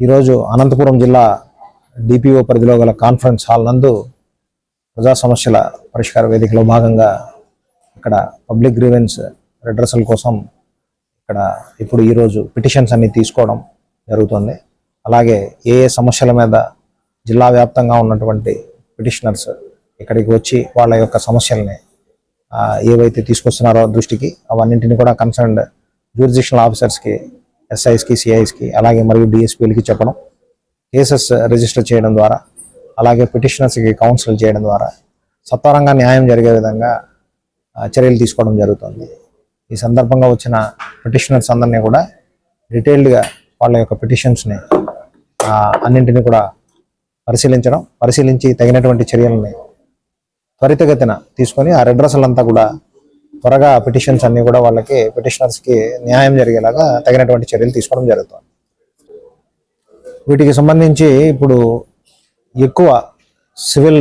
ఈరోజు అనంతపురం జిల్లా డిపిఓ పరిధిలో గల కాన్ఫరెన్స్ హాల్ నందు ప్రజా సమస్యల పరిష్కార వేదికలో భాగంగా ఇక్కడ పబ్లిక్ గ్రీవెన్స్ రిడ్రసల్ కోసం ఇక్కడ ఇప్పుడు ఈరోజు పిటిషన్స్ అన్ని తీసుకోవడం జరుగుతుంది. అలాగే ఏ ఏ సమస్యల మీద జిల్లా వ్యాప్తంగా ఉన్నటువంటి పిటిషనర్స్ ఇక్కడికి వచ్చి వాళ్ళ యొక్క సమస్యల్ని ఏవైతే తీసుకొస్తున్నారో దృష్టికి అవన్నింటిని కూడా కన్సర్న్డ్ జ్యూరిజిషనల్ ఆఫీసర్స్కి ఎస్ఐస్కి సిఐస్కి అలాగే మరియు డిఎస్పీలకి చెప్పడం కేసెస్ రిజిస్టర్ చేయడం ద్వారా అలాగే పిటిషనర్స్కి కౌన్సిల్ చేయడం ద్వారా సత్వరంగా న్యాయం జరిగే విధంగా ఆ, చర్యలు తీసుకోవడం జరుగుతుంది. ఈ సందర్భంగా వచ్చిన పిటిషనర్స్ అందరినీ కూడా డీటెయిల్డ్గా వాళ్ళ యొక్క పిటిషన్స్ని అన్నింటినీ కూడా పరిశీలించడం పరిశీలించి తగినటువంటి చర్యలని త్వరితగతిన తీసుకొని ఆ రెడ్రస్లంతా కూడా త్వరగా పిటిషన్స్ అన్ని కూడా వాళ్ళకి పిటిషనర్స్కి న్యాయం జరిగేలాగా తగినటువంటి చర్యలు తీసుకోవడం జరుగుతుంది. వీటికి సంబంధించి ఇప్పుడు ఎక్కువ సివిల్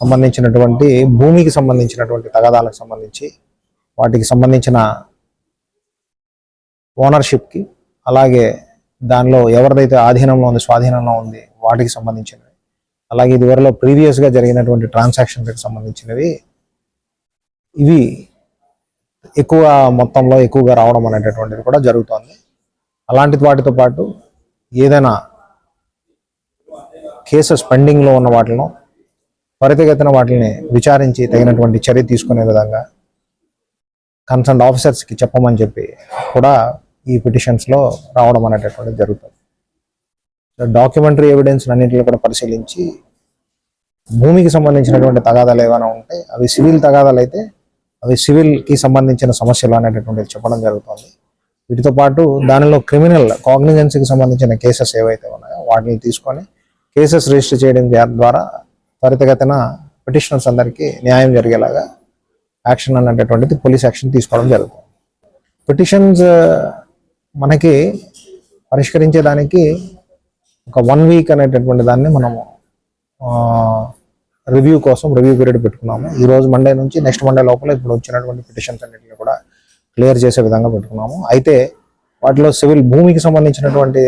సంబంధించినటువంటి భూమికి సంబంధించినటువంటి తగాదాలకు సంబంధించి వాటికి సంబంధించిన ఓనర్షిప్కి అలాగే దానిలో ఎవరిదైతే ఆధీనంలో ఉంది స్వాధీనంలో ఉంది వాటికి సంబంధించినవి. అలాగే ఇదివరలో ప్రీవియస్గా జరిగినటువంటి ట్రాన్సాక్షన్స్కి సంబంధించినవి ఇవి ఎక్కువ మొత్తంలో ఎక్కువగా రావడం అనేటటువంటిది కూడా జరుగుతోంది. అలాంటి వాటితో పాటు ఏదైనా కేసెస్ పెండింగ్లో ఉన్న వాటిలో త్వరితగతిన వాటిని విచారించి తగినటువంటి చర్య తీసుకునే విధంగా కన్సర్న్ ఆఫీసర్స్కి చెప్పమని చెప్పి కూడా ఈ పిటిషన్స్లో రావడం అనేటటువంటిది జరుగుతుంది. డాక్యుమెంటరీ ఎవిడెన్స్ అన్నింటిని కూడా పరిశీలించి భూమికి సంబంధించినటువంటి తగాదాలు ఏమైనా ఉంటే అవి సివిల్ తగాదాలు అయితే అవి సివిల్కి సంబంధించిన సమస్యలు అనేటటువంటిది చెప్పడం జరుగుతుంది. వీటితో పాటు దానిలో క్రిమినల్ కాగ్నిజెన్సీకి సంబంధించిన కేసెస్ ఏవైతే ఉన్నాయో వాటిని తీసుకొని కేసెస్ రిజిస్టర్ చేయడం ద్వారా త్వరితగతిన పిటిషనర్స్ అందరికీ న్యాయం జరిగేలాగా యాక్షన్ అనేటటువంటిది పోలీస్ యాక్షన్ తీసుకోవడం జరుగుతుంది. పిటిషన్స్ మనకి పరిష్కరించేదానికి ఒక వన్ వీక్ అనేటటువంటి దాన్ని మనము రివ్యూ కోసం రివ్యూ పీరియడ్ పెట్టుకున్నాము. ఈ రోజు మండే నుంచి నెక్స్ట్ మండే లోపల ఇప్పుడు వచ్చినటువంటి పిటిషన్స్ అన్నింటినీ కూడా క్లియర్ చేసే విధంగా పెట్టుకున్నాము. అయితే వాటిలో సివిల్ భూమికి సంబంధించినటువంటి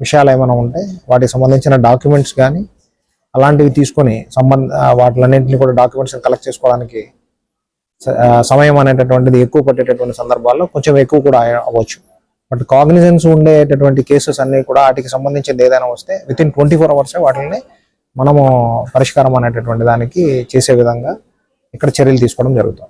విషయాలు ఏమైనా ఉంటే వాటికి సంబంధించిన డాక్యుమెంట్స్ కానీ అలాంటివి తీసుకొని సంబంధ వాటిలన్నింటినీ కూడా డాక్యుమెంట్స్ కలెక్ట్ చేసుకోవడానికి స- సమయం అనేటటువంటిది ఎక్కువ పట్టేటటువంటి సందర్భాల్లో కొంచెం ఎక్కువ కూడా అవ్వచ్చు. బట్ కాగ్నిజెన్స్ ఉండేటటువంటి కేసెస్ అన్నీ కూడా వాటికి సంబంధించింది ఏదైనా వస్తే with in twenty four hours వాటిని మనము పరిష్కారం అనేటటువంటి దానికి చేసే విధంగా ఇక్కడ చర్యలు తీసుకోవడం జరుగుతుంది.